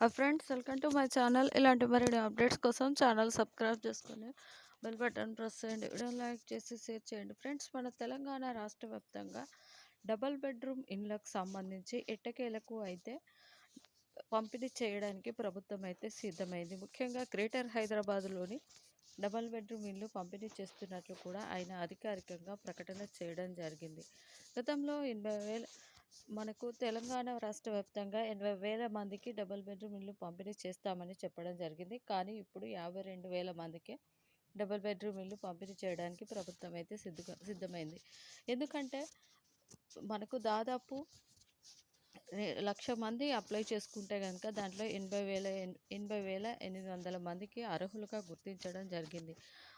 Friends welcome to my channel ఇలాంటి మరిన్ని updates కోసం ఛానల్ సబ్స్క్రైబ్ చేసుకొని బెల్ బటన్ ప్రెస్ చేయండి. వీడియో లైక్ చేసి షేర్ చేయండి. ఫ్రెండ్స్ మన తెలంగాణ రాష్ట్ర వ్యాప్తంగా డబల్ బెడ్రూమ్ ఇండ్లకు సంబంధించి ఎట్టకేలకు అయితే పంపిణీ చేయడానికి ప్రభుత్వం అయితే సిద్ధమైంది. ముఖ్యంగా గ్రేటర్ హైదరాబాద్లోని డబల్ బెడ్రూమ్ ఇల్లు పంపిణీ చేస్తున్నట్లు కూడా ఆయన అధికారికంగా ప్రకటన చేయడం జరిగింది. గతంలో ఎనభై వేల మనకు తెలంగాణ రాష్ట్ర వ్యాప్తంగా ఎనభై వేల మందికి డబుల్ బెడ్రూమ్ ఇల్లు పంపిణీ చేస్తామని చెప్పడం జరిగింది. కానీ ఇప్పుడు యాభై రెండు వేల మందికి డబుల్ బెడ్రూమ్ ఇల్లు పంపిణీ చేయడానికి ప్రభుత్వం అయితే సిద్ధ సిద్ధమైంది. ఎందుకంటే మనకు దాదాపు లక్ష మంది అప్లై చేసుకుంటే కనుక దాంట్లో ఎనభై వేల ఎనభై వేల ఎనిమిది వందల మందికి అర్హులుగా గుర్తించడం జరిగింది.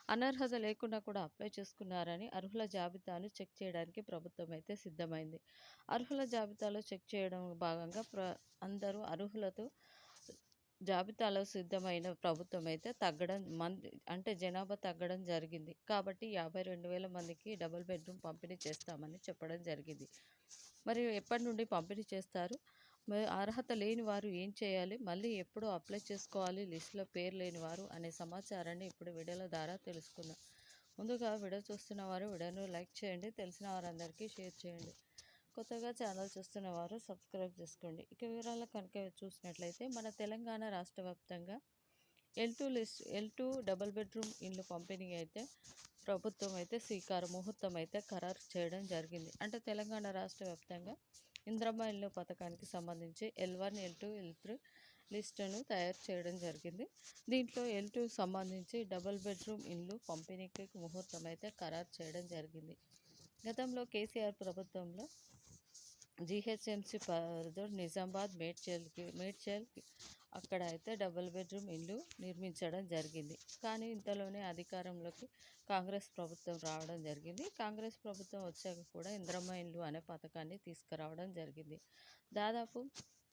అనర్హత లేకుండా కూడా అప్లై చేసుకున్నారని అర్హుల జాబితాను చెక్ చేయడానికి ప్రభుత్వం అయితే సిద్ధమైంది. అర్హుల జాబితాలో చెక్ చేయడం భాగంగా ప్ర అందరూ అర్హులతో జాబితాలో సిద్ధమైన ప్రభుత్వం అయితే తగ్గడం మంది అంటే జనాభా తగ్గడం జరిగింది. కాబట్టి యాభై రెండు వేల మందికి డబుల్ బెడ్రూమ్ పంపిణీ చేస్తామని చెప్పడం జరిగింది. మరి ఎప్పటి నుండి పంపిణీ చేస్తారు? మరి అర్హత లేని వారు ఏం చేయాలి? మళ్ళీ ఎప్పుడు అప్లై చేసుకోవాలి? లిస్టులో పేరు లేని వారు అనే సమాచారాన్ని ఇప్పుడు వీడియోల ద్వారా తెలుసుకుందాం. ముందుగా వీడియో చూస్తున్న వారు వీడియోను లైక్ చేయండి. తెలిసిన వారందరికీ షేర్ చేయండి. కొత్తగా ఛానల్ చూస్తున్న వారు సబ్స్క్రైబ్ చేసుకోండి. ఇక వివరాలు కనుక చూసినట్లయితే మన తెలంగాణ రాష్ట్ర వ్యాప్తంగా L two list L two double bedroom ఇండ్లు పంపిణీ అయితే ప్రభుత్వం అయితే శ్రీకార ముహూర్తం అయితే ఖరారు చేయడం జరిగింది. అంటే తెలంగాణ రాష్ట్ర వ్యాప్తంగా ఇంద్రమ్మ ఇల్లు పథకానికి సంబంధించి L one L two L three లిస్టును తయారు చేయడం జరిగింది. దీంట్లో ఎల్ టూ సంబంధించి డబుల్ బెడ్రూమ్ ఇల్లు పంపిణీకి ముహూర్తం అయితే ఖరారు చేయడం జరిగింది. గతంలో కేసీఆర్ ప్రభుత్వంలో జిహెచ్ఎంసీ పరిధిలో నిజామాబాద్ మేడ్చల్కి మేడ్చల్ అక్కడ అయితే డబుల్ బెడ్రూమ్ ఇల్లు నిర్మించడం జరిగింది. కానీ ఇంతలోనే అధికారంలోకి కాంగ్రెస్ ప్రభుత్వం రావడం జరిగింది. కాంగ్రెస్ ప్రభుత్వం వచ్చాక కూడా ఇంద్రమ్మ ఇల్లు అనే పథకాన్ని తీసుకురావడం జరిగింది. దాదాపు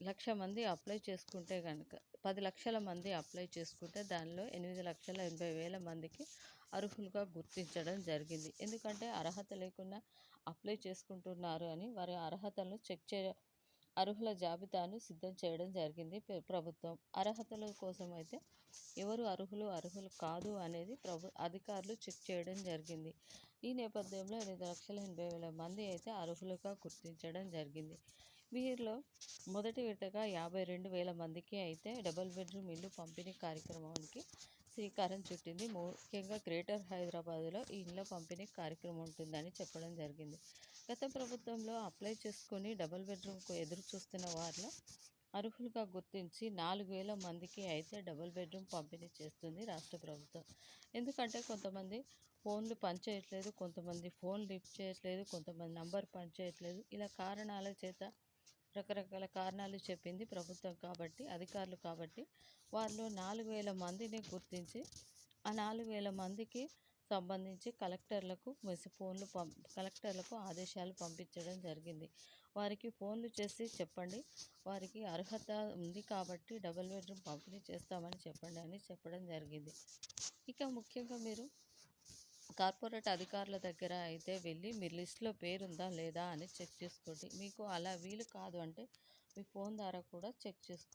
లక్ష మంది అప్లై చేసుకుంటే కనుక పది లక్షల మంది అప్లై చేసుకుంటే దానిలో ఎనిమిది లక్షల ఎనభై వేల మందికి అర్హులుగా గుర్తించడం జరిగింది. ఎందుకంటే అర్హత లేకుండా అప్లై చేసుకుంటున్నారు అని వారి అర్హతలను చెక్ చే అర్హుల జాబితాను సిద్ధం చేయడం జరిగింది ప్రభుత్వం. అర్హతల కోసం అయితే ఎవరు అర్హులు అర్హులు కాదు అనేది ప్రభు అధికారులు చెక్ చేయడం జరిగింది. ఈ నేపథ్యంలో ఎనిమిది లక్షల ఎనభై వేల మంది అయితే అర్హులుగా గుర్తించడం జరిగింది. వీరిలో మొదటి విడతగా యాభై రెండు వేల మందికి అయితే డబుల్ బెడ్రూమ్ ఇల్లు పంపిణీ కార్యక్రమానికి శ్రీకారం చుట్టింది. ముఖ్యంగా గ్రేటర్ హైదరాబాద్లో ఈ ఇండ్ల పంపిణీ కార్యక్రమం ఉంటుందని చెప్పడం జరిగింది. గత ప్రభుత్వంలో అప్లై చేసుకుని డబుల్ బెడ్రూమ్కు ఎదురు చూస్తున్న వారిలో అర్హులుగా గుర్తించి నాలుగు వేల మందికి అయితే డబుల్ బెడ్రూమ్ పంపిణీ చేస్తుంది రాష్ట్ర ప్రభుత్వం. ఎందుకంటే కొంతమంది ఫోన్లు పనిచేయట్లేదు కొంతమంది ఫోన్ లిఫ్ట్ చేయట్లేదు కొంతమంది నంబర్ పనిచేయట్లేదు. ఇలా కారణాల చేత రకరకాల కారణాలు చెప్పింది ప్రభుత్వం కాబట్టి అధికారులు కాబట్టి. వారిలో నాలుగు వేల మందిని గుర్తించి ఆ నాలుగు వేల మందికి సంబంధించి కలెక్టర్లకు మెస్ ఫోన్లు పం కలెక్టర్లకు ఆదేశాలు పంపించడం జరిగింది. వారికి ఫోన్లు చేసి చెప్పండి. వారికి అర్హత ఉంది కాబట్టి డబుల్ బెడ్రూమ్ పంపిణీ చేస్తామని చెప్పండి అని చెప్పడం జరిగింది. ఇక ముఖ్యంగా మీరు కార్పొరేట్ అధికారుల దగ్గర అయితే వెళ్ళి మీ లిస్ట్లో పేరుందా లేదా అని చెక్ చేసుకోండి. మీకు అలా వీలు కాదు అంటే మీ ఫోన్ ద్వారా కూడా చెక్ చేసుకో